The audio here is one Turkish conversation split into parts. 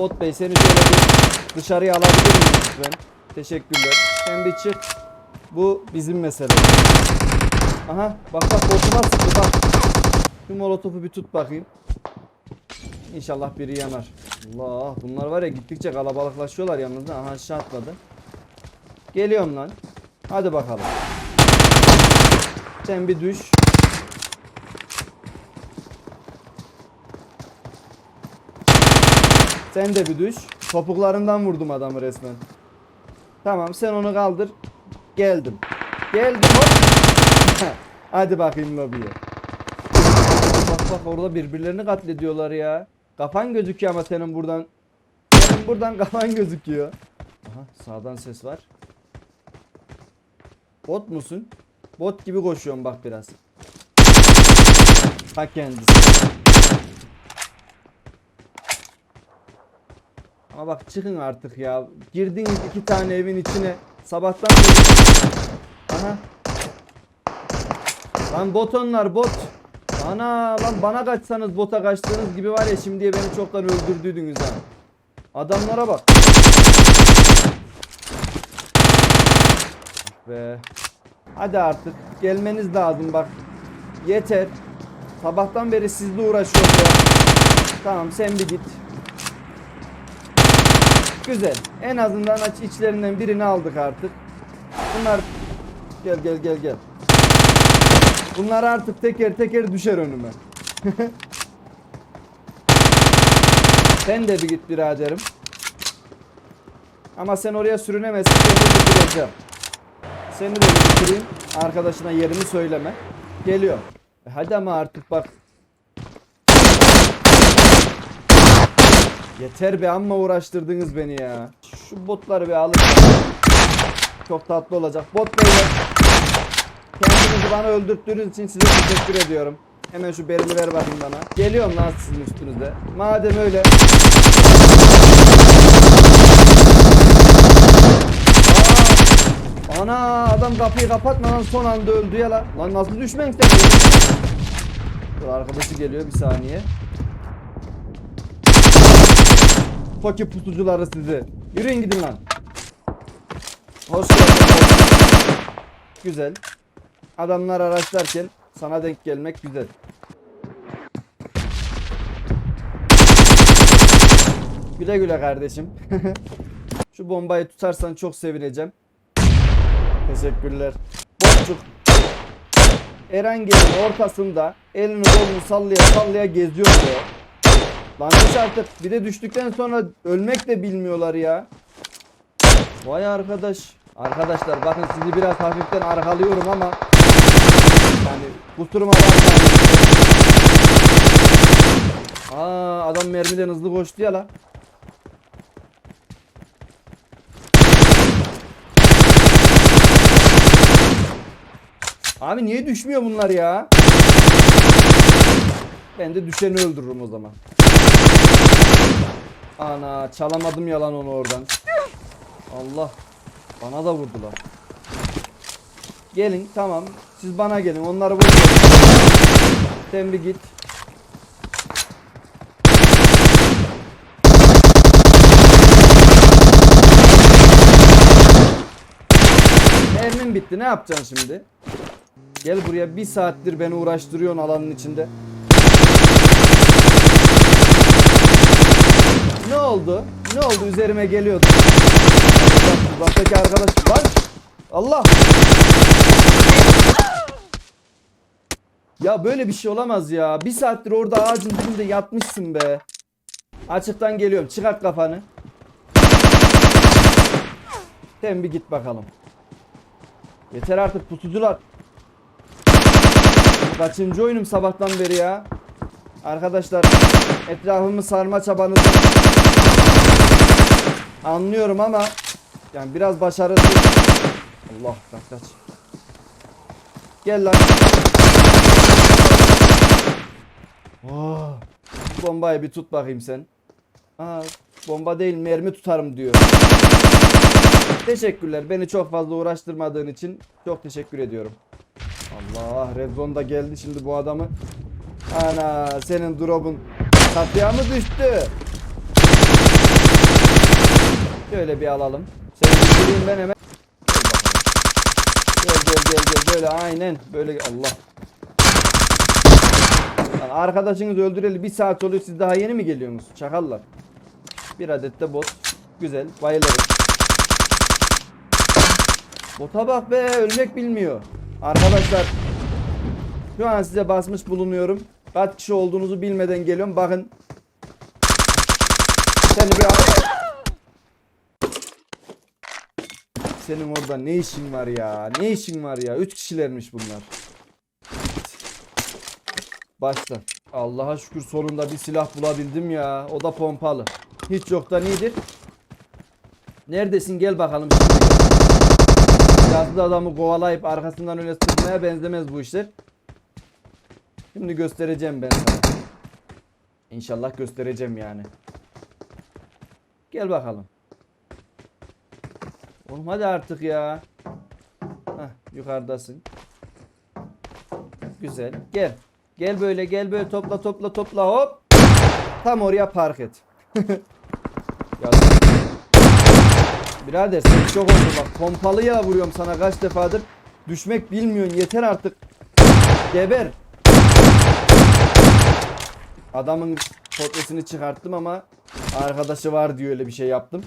Bot Bey seni şöyle bir dışarıya alabilir miyim lütfen? Teşekkürler. Sen bir çık. Bu bizim mesele. Aha bak bak botuma sıktı bak. Şu molotofu bir tut bakayım. İnşallah biri yanar. Allah bunlar var ya gittikçe kalabalıklaşıyorlar yalnız. Aha aşağı atladı. Geliyorum lan. Hadi bakalım. Sen bir düş. Sen de bir düş. Topuklarından vurdum adamı resmen. Tamam sen onu kaldır. Geldim. Geldim hop. Hadi bakayım lobiye. Bak bak orada birbirlerini katlediyorlar ya. Kafan gözüküyor ama senin buradan. Senin buradan kafan gözüküyor. Aha sağdan ses var. Bot musun? Bot gibi koşuyorum bak biraz. Ha kendisi. Ama bak çıkın artık ya. Girdiniz iki tane evin içine. Sabahtan. Aha. Lan bot onlar bot. Ana lan bana kaçsanız bota kaçtığınız gibi var ya şimdiye beni çoktan öldürdüydünüz ha. Adamlara bak. Be. Hadi artık gelmeniz lazım bak. Yeter. Sabahtan beri sizle uğraşıyorum ya. Tamam sen bir git. Güzel. En azından aç içlerinden birini aldık artık. Bunlar gel gel gel gel. Bunlar artık teker teker düşer önüme. sen de bir git biraderim. Ama sen oraya sürünemezsin. Seni de bitireceğim. Seni de bitireyim. Arkadaşına yerimi söyleme. Geliyor. E Hadi ama artık bak. Yeter be amma uğraştırdınız beni ya. Şu botları bir alın. Çok tatlı olacak. Bot beyler. Kendinizi bana öldürttüğünüz için size teşekkür ediyorum. Hemen şu belini ver bakayım bana. Geliyorum lan sizin üstünüze. Madem öyle. Aa, ana adam kapıyı kapatmadan son anda öldü ya lan. Lan nasıl düşmen? Dur arkadaşı geliyor bir saniye. Toki pusucuları sizi. Yürüyün gidin lan. Hoş geldin. Güzel. Adamlar araçlarken sana denk gelmek güzel. Güle güle kardeşim. Şu bombayı tutarsan çok sevineceğim. Teşekkürler. Botçuk. Erengel'in ortasında elini kolunu sallaya sallaya geziyor be. Lan düş artık. Bir de düştükten sonra ölmek de bilmiyorlar ya. Vay arkadaş. Arkadaşlar bakın sizi biraz hafiften arkalıyorum ama yani kusuruma bakmayın. Aa adam mermiden hızlı koştu ya la. Abi niye düşmüyor bunlar ya? Ben de düşeni öldürürüm o zaman. Ana çalamadım yalan onu oradan. Allah. Bana da vurdular. Gelin tamam. Siz bana gelin. Onları vurun. Sen bir git. Mermim bitti. Ne yapacaksın şimdi? Gel buraya bir saattir beni uğraştırıyorsun alanın içinde. Ne oldu? Ne oldu? Üzerime geliyordu. Bak, Uzaktaki arkadaş. Lan! Allah! Ya böyle bir şey olamaz ya. Bir saattir orada ağacın dibinde yatmışsın be. Açıktan geliyorum. Çıkart kafanı. Sen bir git bakalım. Yeter artık pusucular. Kaçıncı oyunum sabahtan beri ya. Arkadaşlar etrafımı sarma çabanızı anlıyorum ama yani biraz başarısız. Allah kaç kaç. Gel lan. Oh. Bombayı bir tut bakayım sen. Aa, bomba değil mermi tutarım diyor. Teşekkürler. Beni çok fazla uğraştırmadığın için çok teşekkür ediyorum. Allah Red Zone da geldi şimdi bu adamı. Ana senin drop'un çatıya mı düştü? Şöyle bir alalım. Seni bitireyim ben hemen. Gel gel gel gel böyle aynen böyle Allah. Lan arkadaşınız öldüreli bir saat oluyor siz daha yeni mi geliyorsunuz? Çakallar. Bir adet de bot. Güzel bayılırım. Bota bak be ölmek bilmiyor. Arkadaşlar şu an size basmış bulunuyorum. Kaç kişi olduğunuzu bilmeden geliyorum. Bakın. Seni bir Senin orada ne işin var ya? Ne işin var ya? 3 kişilermiş bunlar. Başla. Allah'a şükür sonunda bir silah bulabildim ya. O da pompalı. Hiç yoktan iyidir. Neredesin? Gel bakalım. Yazlı adamı kovalayıp arkasından öyle sıkmaya benzemez bu işler. Şimdi göstereceğim ben sana. İnşallah göstereceğim yani. Gel bakalım. Oğlum hadi artık ya. Hah yukarıdasın. Güzel. Gel. Gel böyle gel böyle topla topla topla hop. Tam oraya park et. ya. Birader sen çok oldu bak. Pompalıya vuruyorum sana kaç defadır. Düşmek bilmiyorsun yeter artık. Geber. Adamın portresini çıkarttım ama arkadaşı var diye öyle bir şey yaptım.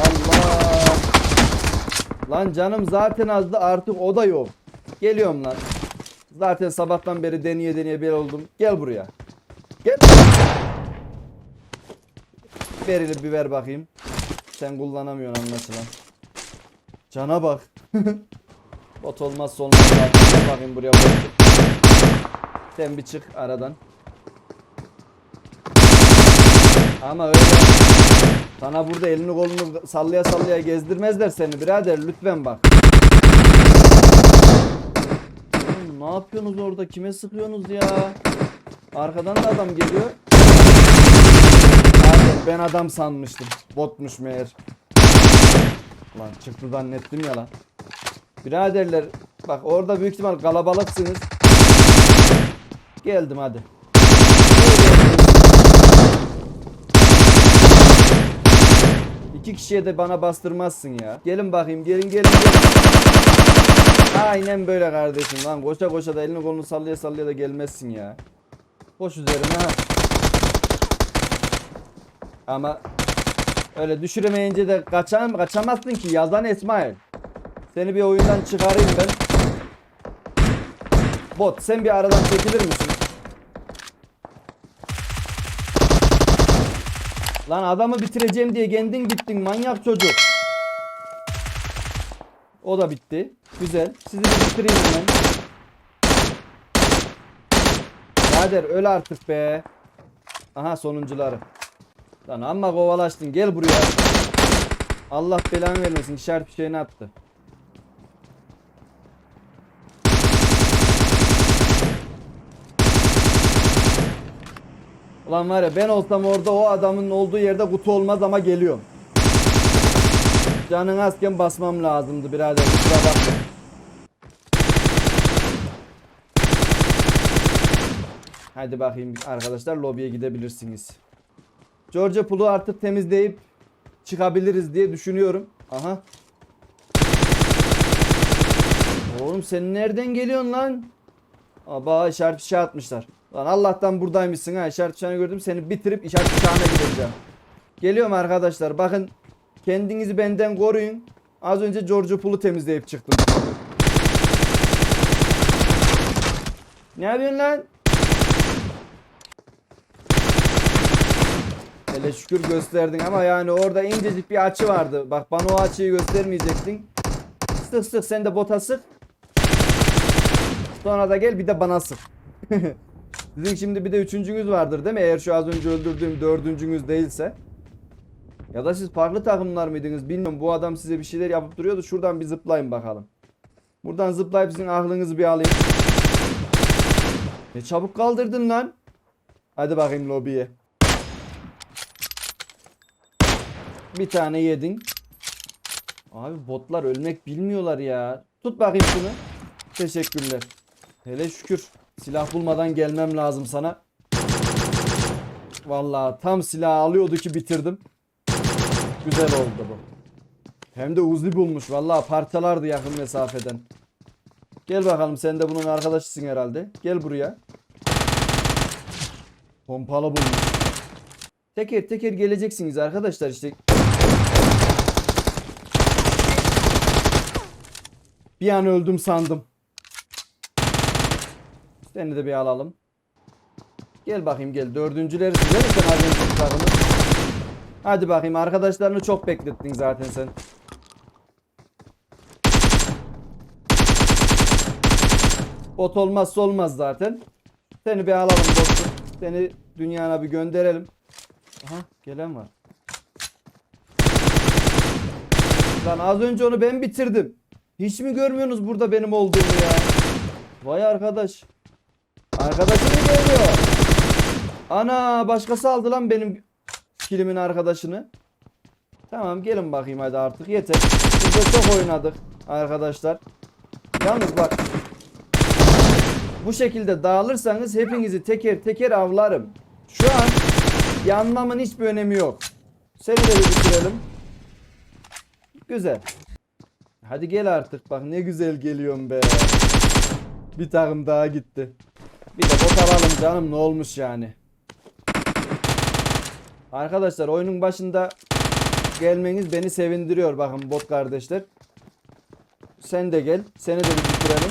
Allah. Lan canım zaten azdı artık o da yok. Geliyorum lan. Zaten sabahtan beri deneye deneye bir oldum. Gel buraya. Gel. Verili bir ver bakayım. Sen kullanamıyorsun anlaşılan. Cana bak. Bot olmazsa olmaz. Bakayım buraya. bot. Sen bir çık aradan. Ama öyle sana burada elini kolunu sallaya sallaya gezdirmezler seni birader lütfen bak. Oğlum, ne yapıyorsunuz orada? Kime sıkıyorsunuz ya? Arkadan da adam geliyor. Pardon, ben adam sanmıştım. Botmuş meğer. Lan çıktı zannettim ya lan. Biraderler bak orada büyük ihtimal kalabalıksınız. Geldim hadi. İki kişiye de bana bastırmazsın ya. Gelin bakayım gelin gelin gelin. Aynen böyle kardeşim lan. Koşa koşa da elini kolunu sallaya sallaya da gelmezsin ya. Koş üzerine ha. Ama öyle düşüremeyince de kaçan, kaçamazsın ki yazan İsmail. Seni bir oyundan çıkarayım ben. Bot sen bir aradan çekilir misin? Lan adamı bitireceğim diye kendin gittin manyak çocuk. O da bitti. Güzel. Sizi bitireyim hemen. Kader öl artık be. Aha sonuncuları. Lan amma kovalaştın gel buraya. Allah belanı vermesin işaret bir şeyini attı. Ulan var ya ben olsam orada o adamın olduğu yerde kutu olmaz ama geliyorum. Canın azken basmam lazımdı birader kusura bakma. Hadi bakayım arkadaşlar lobiye gidebilirsiniz. Georgia Pool'u artık temizleyip çıkabiliriz diye düşünüyorum. Aha. Oğlum sen nereden geliyorsun lan? Aba işaret şey atmışlar. Lan Allah'tan buradaymışsın ha. İşaret bıçağını gördüm. Seni bitirip işaret bıçağına gideceğim. Geliyorum arkadaşlar. Bakın kendinizi benden koruyun. Az önce George Pool'u temizleyip çıktım. Ne yapıyorsun lan? Hele şükür gösterdin ama yani orada incecik bir açı vardı. Bak bana o açıyı göstermeyecektin. Sık sık sen de bota sık. Sonra da gel bir de bana sık. Sizin şimdi bir de üçüncünüz vardır değil mi? Eğer şu az önce öldürdüğüm dördüncünüz değilse. Ya da siz farklı takımlar mıydınız bilmiyorum. Bu adam size bir şeyler yapıp duruyordu. Şuradan bir zıplayın bakalım. Buradan zıplayıp sizin aklınızı bir alayım. Ne çabuk kaldırdın lan. Hadi bakayım lobiye. Bir tane yedin. Abi botlar ölmek bilmiyorlar ya. Tut bakayım şunu. Teşekkürler. Hele şükür. Silah bulmadan gelmem lazım sana. Vallahi tam silah alıyordu ki bitirdim. Güzel oldu bu. Hem de Uzi bulmuş. Vallahi parçalardı yakın mesafeden. Gel bakalım sen de bunun arkadaşısın herhalde. Gel buraya. Pompalı bulmuş. Teker teker geleceksiniz arkadaşlar işte. Bir an öldüm sandım. Seni de bir alalım. Gel bakayım gel. Dördüncüleri size mi sen ajan tutarını? Hadi bakayım arkadaşlarını çok beklettin zaten sen. Bot olmazsa olmaz zaten. Seni bir alalım dostum. Seni dünyana bir gönderelim. Aha gelen var. Lan az önce onu ben bitirdim. Hiç mi görmüyorsunuz burada benim olduğumu ya? Vay arkadaş. Arkadaşım mı geliyor? Ana başkası aldı lan benim kilimin arkadaşını. Tamam gelin bakayım hadi artık yeter. Biz de çok oynadık arkadaşlar. Yalnız bak. Bu şekilde dağılırsanız hepinizi teker teker avlarım. Şu an yanmamın hiçbir önemi yok. Seni de bir bitirelim. Güzel. Hadi gel artık bak ne güzel geliyorum be. Bir takım daha gitti. Bir de bot alalım canım ne olmuş yani. Arkadaşlar oyunun başında gelmeniz beni sevindiriyor bakın bot kardeşler. Sen de gel. Seni de bir bitirelim.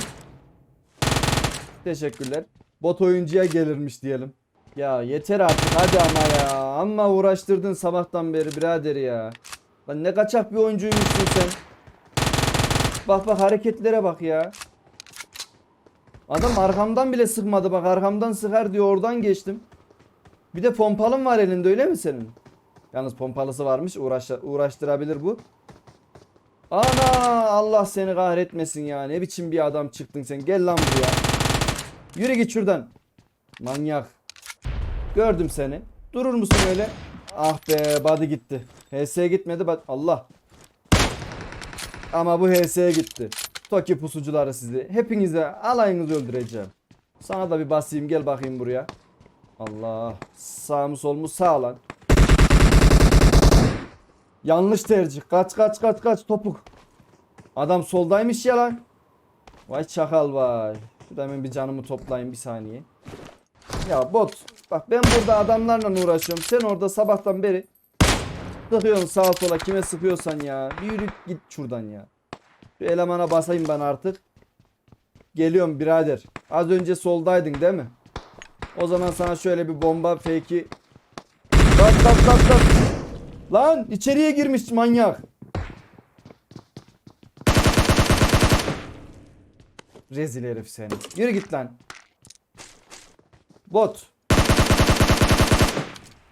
Teşekkürler. Bot oyuncuya gelirmiş diyelim. Ya yeter artık hadi ama ya. Amma uğraştırdın sabahtan beri birader ya. Lan ne kaçak bir oyuncuymuşsun sen. Bak bak hareketlere bak ya. Adam arkamdan bile sıkmadı bak arkamdan sıkar diyor oradan geçtim. Bir de pompalın var elinde öyle mi senin? Yalnız pompalısı varmış uğraş, uğraştırabilir bu. Ana Allah seni kahretmesin ya ne biçim bir adam çıktın sen gel lan buraya. Yürü git şuradan. Manyak. Gördüm seni. Durur musun öyle? Ah be body gitti. HS gitmedi bak Allah. Ama bu HS'ye gitti. Toki pusucuları sizi. Hepinize alayınızı öldüreceğim. Sana da bir basayım gel bakayım buraya. Allah. Sağ mı sol mu sağ lan. Yanlış tercih. Kaç kaç kaç kaç topuk. Adam soldaymış ya lan. Vay çakal vay. Şurada hemen bir canımı toplayayım bir saniye. Ya bot. Bak ben burada adamlarla uğraşıyorum. Sen orada sabahtan beri sıkıyorsun sağa sola kime sıkıyorsan ya. Bir yürü git şuradan ya. Şu elemana basayım ben artık. Geliyorum birader. Az önce soldaydın değil mi? O zaman sana şöyle bir bomba fake'i Bak bak bak bak. Lan içeriye girmiş manyak. Rezil herif seni. Yürü git lan. Bot.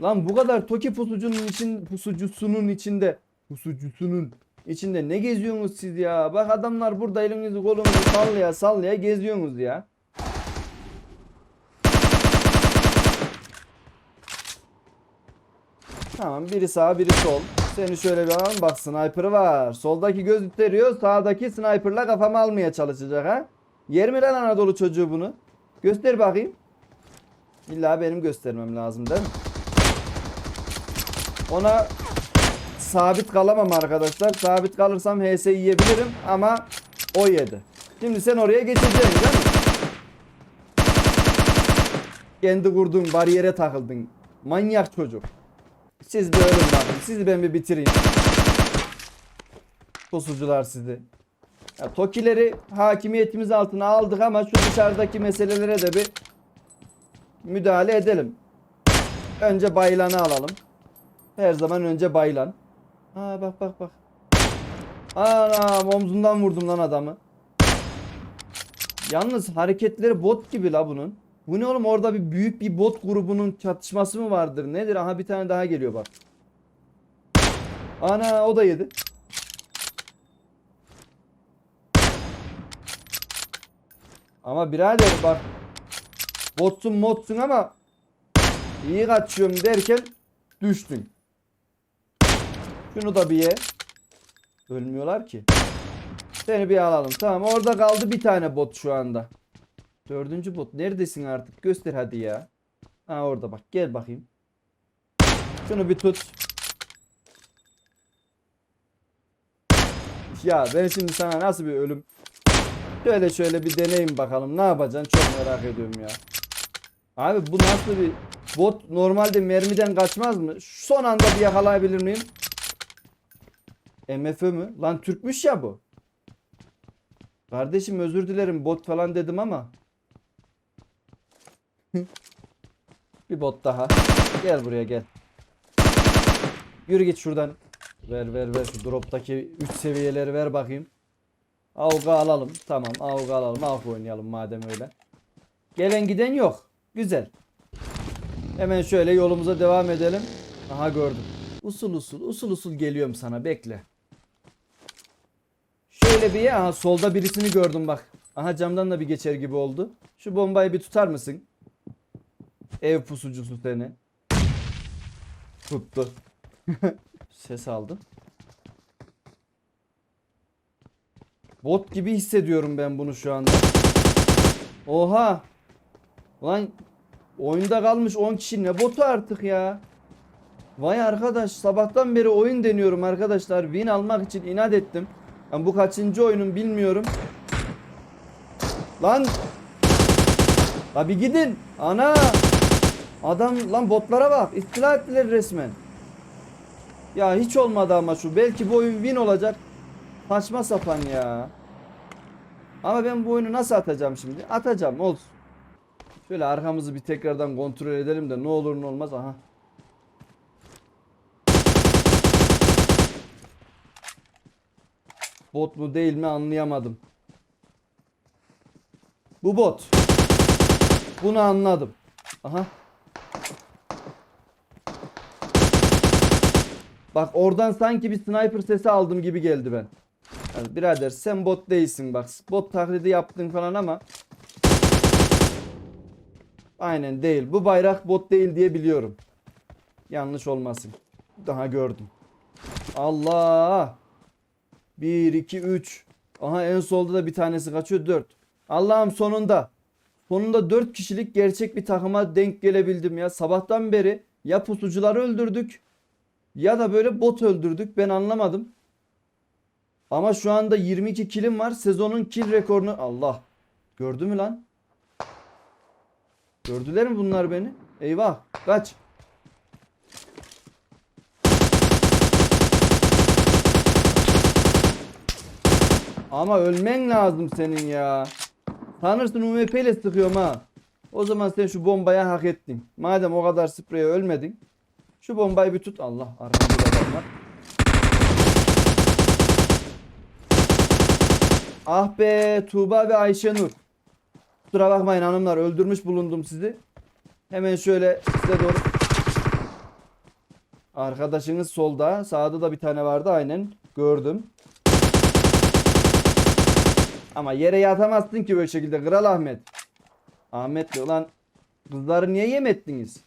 Lan bu kadar Toki pusucunun için pusucusunun içinde pusucusunun içinde ne geziyorsunuz siz ya? Bak adamlar burada elinizi kolunuzu sallaya sallaya geziyorsunuz ya. Tamam biri sağ biri sol. Seni şöyle bir alalım bak sniper var. Soldaki göz gösteriyor sağdaki sniperla kafamı almaya çalışacak ha. Yer mi lan Anadolu çocuğu bunu? Göster bakayım. İlla benim göstermem lazım değil mi? Ona sabit kalamam arkadaşlar. Sabit kalırsam HS yiyebilirim ama o yedi. Şimdi sen oraya geçeceksin değil mi? Kendi kurduğun bariyere takıldın. Manyak çocuk. Siz bir ölün bakın. Sizi ben bir bitireyim. Pusucular sizi. Ya, Tokileri hakimiyetimiz altına aldık ama şu dışarıdaki meselelere de bir müdahale edelim. Önce baylanı alalım. Her zaman önce baylan. Ha bak bak bak. Anam omzundan vurdum lan adamı. Yalnız hareketleri bot gibi la bunun. Bu ne oğlum orada bir büyük bir bot grubunun çatışması mı vardır? Nedir? Aha bir tane daha geliyor bak. Ana o da yedi. Ama birader bak. Botsun modsun ama iyi kaçıyorum derken düştün. Şunu da bir ye. Ölmüyorlar ki. Seni bir alalım. Tamam orada kaldı bir tane bot şu anda. Dördüncü bot. Neredesin artık? Göster hadi ya. Ha orada bak. Gel bakayım. Şunu bir tut. Ya ben şimdi sana nasıl bir ölüm Şöyle şöyle bir deneyim bakalım. Ne yapacaksın? Çok merak ediyorum ya. Abi bu nasıl bir bot normalde mermiden kaçmaz mı? Son anda bir yakalayabilir miyim? MFÖ mü? Lan Türkmüş ya bu. Kardeşim özür dilerim bot falan dedim ama. bir bot daha. Gel buraya gel. Yürü git şuradan. Ver ver ver şu droptaki 3 seviyeleri ver bakayım. Avga alalım. Tamam avga alalım. Avga oynayalım madem öyle. Gelen giden yok. Güzel. Hemen şöyle yolumuza devam edelim. Aha gördüm. Usul usul usul usul geliyorum sana bekle. Şöyle bir aha solda birisini gördüm bak. Aha camdan da bir geçer gibi oldu. Şu bombayı bir tutar mısın? Ev pusucusu seni. Tuttu. Ses aldım. Bot gibi hissediyorum ben bunu şu anda. Oha. Lan oyunda kalmış 10 kişi ne botu artık ya. Vay arkadaş sabahtan beri oyun deniyorum arkadaşlar. Win almak için inat ettim. Ben bu kaçıncı oyunum bilmiyorum. Lan. La bir gidin. Ana. Adam lan botlara bak. İstila ettiler resmen. Ya hiç olmadı ama şu. Belki bu oyun win olacak. Saçma sapan ya. Ama ben bu oyunu nasıl atacağım şimdi? Atacağım olsun. Şöyle arkamızı bir tekrardan kontrol edelim de ne olur ne olmaz. Aha. Bot mu değil mi anlayamadım. Bu bot. Bunu anladım. Aha. Bak oradan sanki bir sniper sesi aldım gibi geldi ben. Yani birader sen bot değilsin bak. Bot taklidi yaptın falan ama Aynen değil. Bu bayrak bot değil diye biliyorum. Yanlış olmasın. Daha gördüm. Allah. 1 2 3. Aha en solda da bir tanesi kaçıyor 4. Allah'ım sonunda. Sonunda 4 kişilik gerçek bir takıma denk gelebildim ya. Sabahtan beri ya pusucuları öldürdük ya da böyle bot öldürdük. Ben anlamadım. Ama şu anda 22 kilim var. Sezonun kill rekorunu Allah. Gördü mü lan? Gördüler mi bunlar beni? Eyvah. Kaç. Ama ölmen lazım senin ya. Sanırsın UMP ile sıkıyorum ha. O zaman sen şu bombaya hak ettin. Madem o kadar spreye ölmedin. Şu bombayı bir tut. Allah arkamda adam var. Ah be Tuğba ve Ayşenur. Kusura bakmayın hanımlar öldürmüş bulundum sizi. Hemen şöyle size doğru. Arkadaşınız solda. Sağda da bir tane vardı aynen. Gördüm. Ama yere yatamazsın ki böyle şekilde Kral Ahmet. Ahmet de ulan kızları niye yem ettiniz?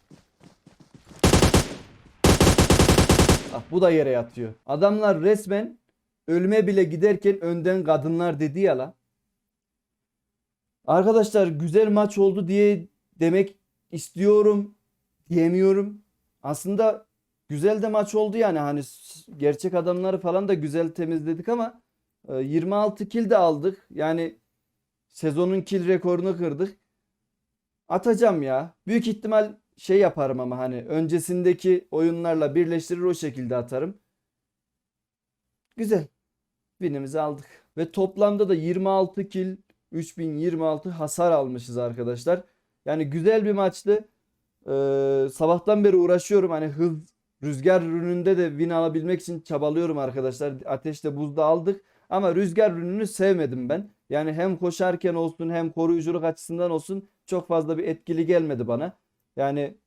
Ah bu da yere yatıyor. Adamlar resmen ölüme bile giderken önden kadınlar dedi ya la. Arkadaşlar güzel maç oldu diye demek istiyorum diyemiyorum. Aslında güzel de maç oldu yani hani gerçek adamları falan da güzel temizledik ama 26 kill de aldık. Yani sezonun kill rekorunu kırdık. Atacağım ya. Büyük ihtimal şey yaparım ama hani öncesindeki oyunlarla birleştirir o şekilde atarım. Güzel. Winimizi aldık. Ve toplamda da 26 kill 3026 hasar almışız arkadaşlar. Yani güzel bir maçtı. Ee, sabahtan beri uğraşıyorum. Hani hız rüzgar ürününde de win alabilmek için çabalıyorum arkadaşlar. Ateşte buzda aldık. Ama rüzgar ürününü sevmedim ben. Yani hem koşarken olsun hem koruyuculuk açısından olsun çok fazla bir etkili gelmedi bana. Yani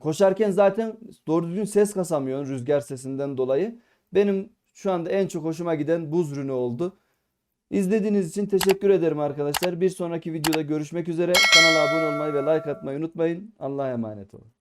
koşarken zaten doğru düzgün ses kasamıyorsun rüzgar sesinden dolayı. Benim şu anda en çok hoşuma giden buz ürünü oldu. İzlediğiniz için teşekkür ederim arkadaşlar. Bir sonraki videoda görüşmek üzere. Kanala abone olmayı ve like atmayı unutmayın. Allah'a emanet olun.